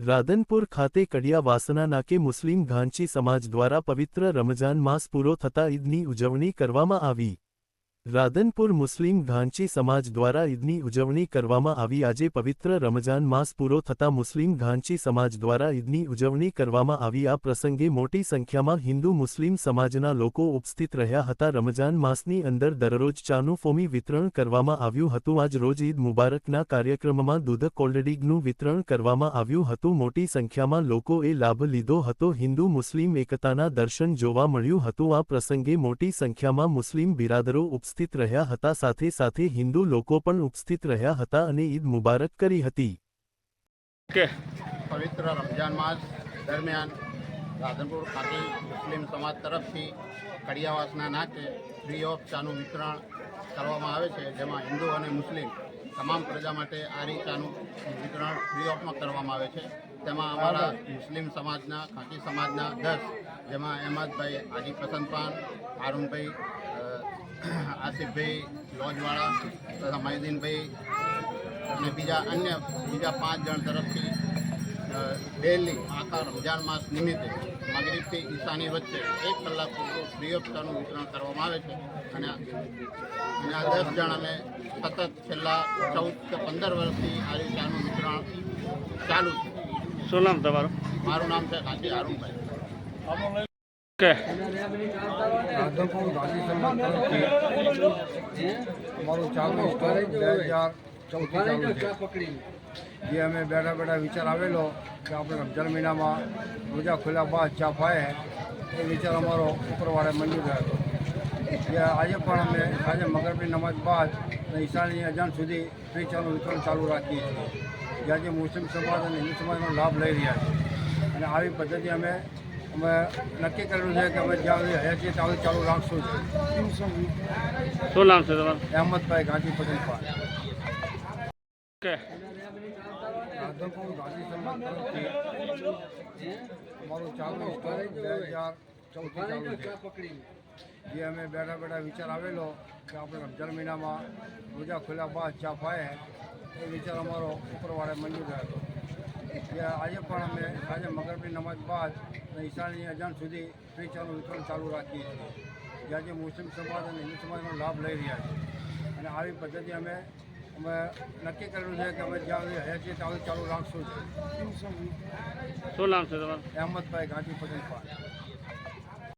રાધનપુર ખાતે કડિયા વાસના નાકે મુસ્લિમ ઘાંચી સમાજ દ્વારા પવિત્ર રમજાન માસ પૂરો થતા ઈદની ઉજવણી કરવામાં આવી. રાધનપુર મુસ્લિમ ઘાંચી સમાજ દ્વારા ઈદની ઉજવણી કરવામાં આવી. આજે પવિત્ર રમજાન માસ પૂરો થતા મુસ્લિમ ઘાંચી સમાજ દ્વારા ઈદની ઉજવણી કરવામાં આવી. આ પ્રસંગે મોટી સંખ્યામાં હિન્દુ મુસ્લિમ સમાજના લોકો ઉપસ્થિત રહ્યા હતા. રમજાન માસની અંદર દરરોજ ચાનું ફોમી વિતરણ કરવામાં આવ્યું હતું. આજ રોજ ઈદ મુબારકના કાર્યક્રમમાં દૂધ કોલ્ડડીગનું વિતરણ કરવામાં આવ્યું હતું. મોટી સંખ્યામાં લોકોએ લાભ લીધો હતો. હિન્દુ મુસ્લિમ એકતાના દર્શન જોવા મળ્યું હતું. આ પ્રસંગે મોટી સંખ્યામાં મુસ્લિમ બિરાદરો ઉપસ્થિત રહ્યા હતા સાથે સાથે હિન્દુ લોકો પણ ઉપસ્થિત રહ્યા હતા અને ઈદ મુબારક કરી હતી. પવિત્ર રમજાન માસ દરમિયાન રાધનપુર ખાતે મુસ્લિમ સમાજ તરફથી કડિયાવાસના નાકે ફ્રી ઓફ ચાનું વિતરણ કરવામાં આવે છે જેમાં હિન્દુ અને મુસ્લિમ તમામ પ્રજા માટે આ રીતે ચાનું વિતરણ ફ્રી ઓફમાં કરવામાં આવે છે. તેમાં અમારા મુસ્લિમ સમાજના ખાંચી સમાજના દસ જેમાં અહેમદભાઈ હાજી પસંદપાન હારૂનભાઈ અ, આસિફભાઈ લોજવાળા તથા મહિદીનભાઈ અને બીજા અન્ય બીજા પાંચ જણ તરફથી ડેલી આખા રમજાન માસ નિમિત્તે મગરીબથી ઈશાની વચ્ચે એક કલાક પૂરતું ફ્રી ઓફ વિતરણ કરવામાં આવે છે. અને અને આ દસ જણ અમે સતત છેલ્લા ચૌદ કે પંદર વર્ષથી આ રીતે વિતરણ ચાલુ છે. શું નામ તમારું? મારું નામ છે કાંતિ હારૂનભાઈ. કે? અમારું ચાલુ સ્ટોર બે હજાર ચૌદથી ચાલુ જે અમે બેઠા બેઠા વિચાર આવેલો કે આપણે રમજાન મહિનામાં રોજા ખોલ્યા બાદ ચા પાએ એ વિચાર અમારો ઉપરવાળે મંજૂર થયો હતો. જે આજે પણ અમે આજે મગરબી નમાજ બાદ ઈશાની અજાન સુધી ફ્રી ચાનું વિતરણ ચાલુ રાખીએ છીએ. જ્યાં જે મુસ્લિમ સમાજ અને હિન્દુ સમાજનો લાભ લઈ રહ્યા છે. અને આવી પદ્ધતિ અમે અમે નક્કી કરેલું છે કે અમે જ્યાં સુધી હયા છીએ ત્યાં સુધી ચાલુ રાખશું છે શું નામ છે તમારું? અહેમદભાઈ ગાંધી પટેલ ઓકે. રાધનપુર ગાંધી સમાજ તરફથી અમારું ચાલુ સ્ટોર બે હજાર ચૌદથી ચાલુ છે. જે અમે બેઠા બેઠા વિચાર આવેલો કે આપણે રમજાન મહિનામાં રોજા ખુલ્લા બાદ ચા પાએ એ વિચાર અમારો ઉપરવાળે મંજૂર હતો. જે આજે પણ અમે સાંજે મગરબની નમાજ બાદ અને ઈશાની અજાન સુધી ફ્રી ચાનું વિતરણ ચાલુ રાખીએ છીએ. જે આજે મુસ્લિમ સમાજ અને હિન્દુ સમાજનો લાભ લઈ રહ્યા છે. અને આવી પદ્ધતિ અમે અમે નક્કી કરેલું છે કે અમે જ્યાં સુધી હયા છીએ ત્યાં ચાલુ રાખશું જ. શું નામ છે તમારું? અહેમદભાઈ ગાંધી પટેલ પાલ